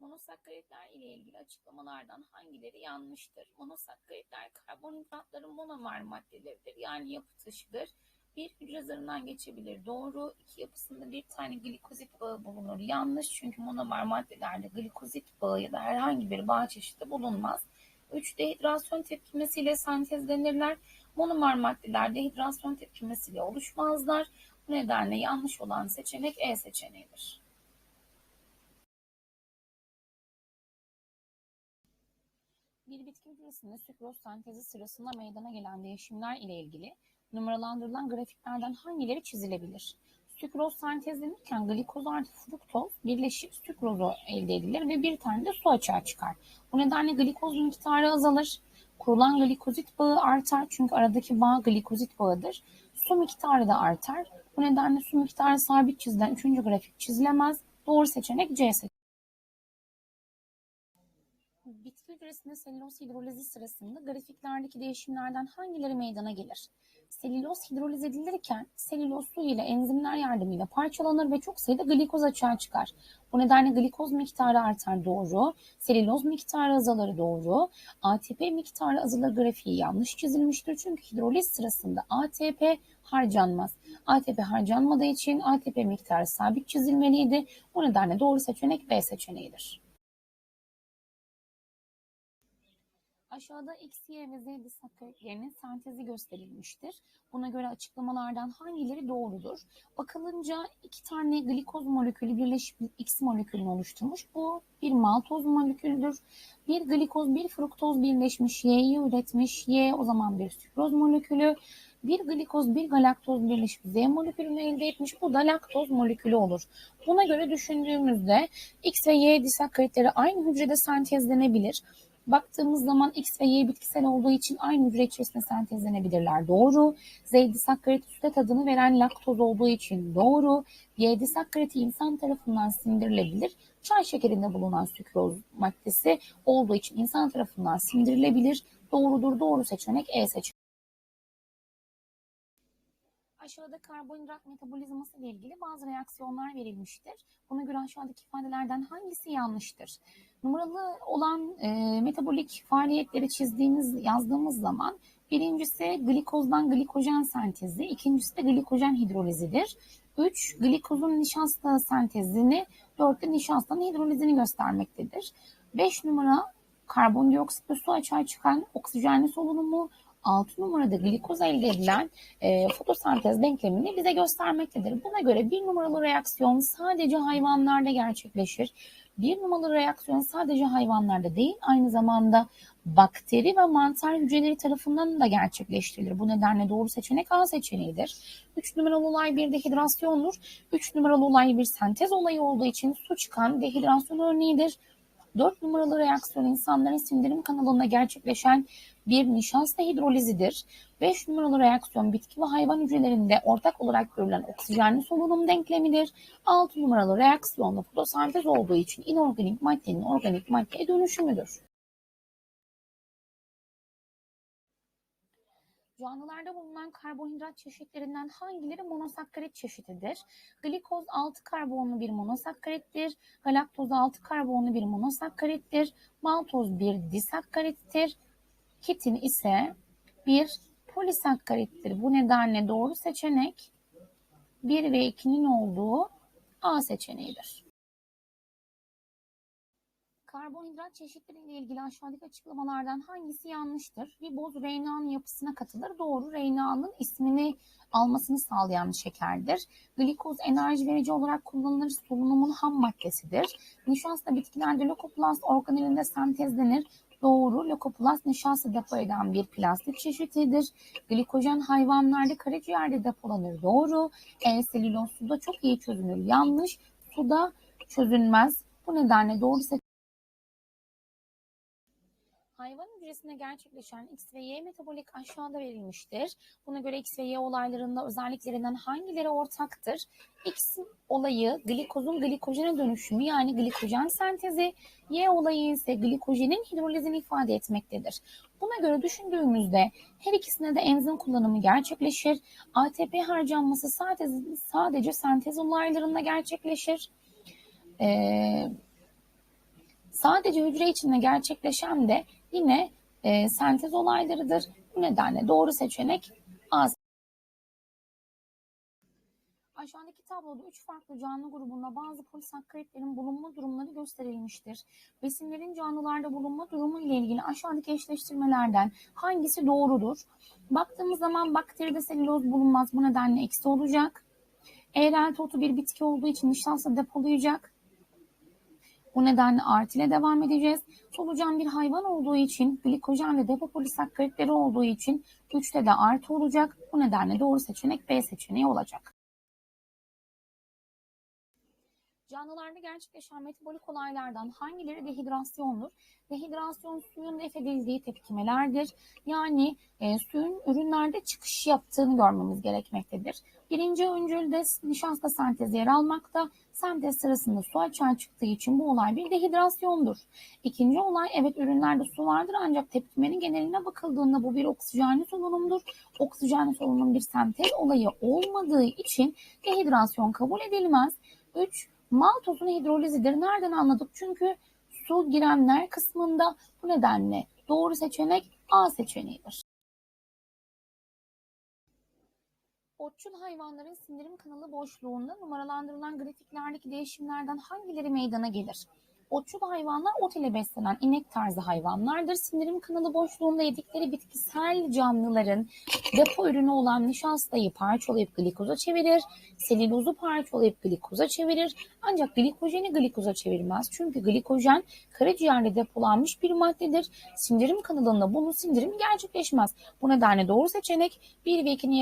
Monosakkaritler ile ilgili açıklamalardan hangileri yanlıştır? Monosakkaritler karbonhidratların monomer maddeleridir. Yani yapı taşıdır. Bir hücre zarından geçebilir. Doğru. İki yapısında bir tane glikozit bağı bulunur. Yanlış çünkü monomer maddelerde glikozit bağı ya da herhangi bir bağ çeşidi bulunmaz. 3. Dehidrasyon tepkimesiyle sentezlenirler. Monomer maddeler dehidrasyon tepkimesiyle oluşmazlar. Bu nedenle yanlış olan seçenek E seçeneğidir. Bir bitki hücresinde sükroz sentezi sırasında meydana gelen değişimler ile ilgili numaralandırılan grafiklerden hangileri çizilebilir? Sükroz sentezlenirken glikoz artı fruktoz birleşip sükrozu elde edilir ve bir tane de su açığa çıkar. Bu nedenle glikoz miktarı azalır. Kurulan glikozit bağı artar çünkü aradaki bağ glikozit bağıdır. Su miktarı da artar. Bu nedenle su miktarı sabit çizilen üçüncü grafik çizilemez. Doğru seçenek C seçeneği. Bitki hücresinde selüloz hidrolizi sırasında grafiklerdeki değişimlerden hangileri meydana gelir? Selüloz hidroliz edilirken selüloz su ile enzimler yardımıyla parçalanır ve çok sayıda glikoz açığa çıkar. Bu nedenle glikoz miktarı artar doğru, selüloz miktarı azalır doğru, ATP miktarı azalır grafiği yanlış çizilmiştir çünkü hidroliz sırasında ATP harcanmaz. ATP harcanmadığı için ATP miktarı sabit çizilmeliydi. Bu nedenle doğru seçenek B seçeneğidir. Aşağıda X, Y ve Z disakkaritlerinin sentezi gösterilmiştir. Buna göre açıklamalardan hangileri doğrudur? Bakılınca iki tane glikoz molekülü birleşip X molekülünü oluşturmuş. Bu bir maltoz molekülüdür. Bir glikoz, bir fruktoz birleşmiş, Y'yi üretmiş. Y o zaman bir sükroz molekülü. Bir glikoz, bir galaktoz birleşip Z molekülünü elde etmiş. Bu da laktoz molekülü olur. Buna göre düşündüğümüzde X ve Y disakkaritleri aynı hücrede sentezlenebilir. Baktığımız zaman X ve Y bitkisel olduğu için aynı hücre içerisinde sentezlenebilirler. Doğru. Z disakkarit süt adını veren laktoz olduğu için doğru. Y disakkariti insan tarafından sindirilebilir. Çay şekerinde bulunan sükroz maddesi olduğu için insan tarafından sindirilebilir. Doğrudur. Doğru seçenek E seçeneği. Aşağıda karbonhidrat metabolizması ile ilgili bazı reaksiyonlar verilmiştir. Buna göre aşağıdaki ifadelerden hangisi yanlıştır? Numaralı olan e, metabolik faaliyetleri çizdiğimiz, yazdığımız zaman birincisi glikozdan glikojen sentezi, ikincisi de glikojen hidrolizidir. 3. Glikozun nişasta sentezini, 4 de nişastanın hidrolizini göstermektedir. 5 numara karbondioksit ve su açığa çıkan oksijenli solunumu, 6 numarada glikoz elde edilen e, fotosentez denklemini bize göstermektedir. Buna göre bir numaralı reaksiyon sadece hayvanlarda gerçekleşir. Bir numaralı reaksiyon sadece hayvanlarda değil, aynı zamanda bakteri ve mantar hücreleri tarafından da gerçekleştirilir. Bu nedenle doğru seçenek A seçeneğidir. 3 numaralı olay bir dehidrasyondur. 3 numaralı olay bir sentez olayı olduğu için su çıkan dehidrasyon örneğidir. 4 numaralı reaksiyon insanların sindirim kanalında gerçekleşen bir nişasta hidrolizidir. 5 numaralı reaksiyon bitki ve hayvan hücrelerinde ortak olarak görülen oksijenli solunum denklemidir. 6 numaralı reaksiyonda fotosentez olduğu için inorganik maddenin organik maddeye dönüşümüdür. Canlılarda bulunan karbonhidrat çeşitlerinden hangileri monosakkarit çeşididir? Glikoz 6 karbonlu bir monosakkarittir. Galaktoz 6 karbonlu bir monosakkarittir. Maltoz bir disakkarittir. Kitin ise bir polisakkarittir. Bu nedenle doğru seçenek 1 ve 2'nin olduğu A seçeneğidir. Karbonhidrat çeşitleriyle ilgili aşağıdaki açıklamalardan hangisi yanlıştır? Riboz RNA'nın yapısına katılır. Doğru RNA'nın ismini almasını sağlayan şekerdir. Glikoz enerji verici olarak kullanılır. Solunumun ham maddesidir. Nişasta bitkilerde lokoplast organelinde sentezlenir. Doğru. Lokoplast nişasta depo eden bir plastik çeşididir. Glikojen hayvanlarda karaciğerde depolanır. Doğru. E, selüloz suda çok iyi çözünür. Yanlış. Suda çözünmez. Bu nedenle doğru seçenek Hayvan hücresinde gerçekleşen X ve Y metabolik aşağıda verilmiştir. Buna göre X ve Y olaylarında özelliklerinden hangileri ortaktır? X olayı glikozun glikojene dönüşümü yani glikojen sentezi, Y olayı ise glikojenin hidrolizini ifade etmektedir. Buna göre düşündüğümüzde her ikisinde de enzim kullanımı gerçekleşir. ATP harcanması sadece, sadece sentez olaylarında gerçekleşir. Ee, Sadece hücre içinde gerçekleşen de yine e, sentez olaylarıdır. Bu nedenle doğru seçenek A. Aşağıdaki tabloda üç farklı canlı grubunda bazı polisakkaritlerin bulunma durumları gösterilmiştir. Besinlerin canlılarda bulunma durumu ile ilgili aşağıdaki eşleştirmelerden hangisi doğrudur? Baktığımız zaman bakteride selüloz bulunmaz. Bu nedenle eksi olacak. Eğrelti otu bir bitki olduğu için nişasta depolayacak. Bu nedenle artı ile devam edeceğiz. Solucan bir hayvan olduğu için glikojen ve depo polisakkaritleri olduğu için 3'te de artı olacak. Bu nedenle doğru seçenek B seçeneği olacak. Canlılarda gerçekleşen metabolik olaylardan hangileri dehidrasyondur? Dehidrasyon suyun def edildiği tepkimelerdir. Yani e, suyun ürünlerde çıkış yaptığını görmemiz gerekmektedir. Birinci öncülde nişasta sentezi yer almakta. Sentez sırasında su açığa çıktığı için bu olay bir dehidrasyondur. İkinci olay evet ürünlerde su vardır ancak tepkimenin geneline bakıldığında bu bir oksijenli solunumdur. Oksijenli solunum bir sentez olayı olmadığı için dehidrasyon kabul edilmez. 3. Maltozun hidrolizidir. Nereden anladık? Çünkü su girenler kısmında bu nedenle doğru seçenek A seçeneğidir. Otçul hayvanların sindirim kanalı boşluğunda numaralandırılan grafiklerdeki değişimlerden hangileri meydana gelir? Otçul hayvanlar ot ile beslenen inek tarzı hayvanlardır. Sindirim kanalı boşluğunda yedikleri bitkisel canlıların depo ürünü olan nişastayı parçalayıp glikoza çevirir. Selülozu parçalayıp glikoza çevirir. Ancak glikojeni glikoza çevirmez. Çünkü glikojen karaciğerde depolanmış bir maddedir. Sindirim kanalında bunun sindirimi gerçekleşmez. Bu nedenle doğru seçenek 1 ve 2'nin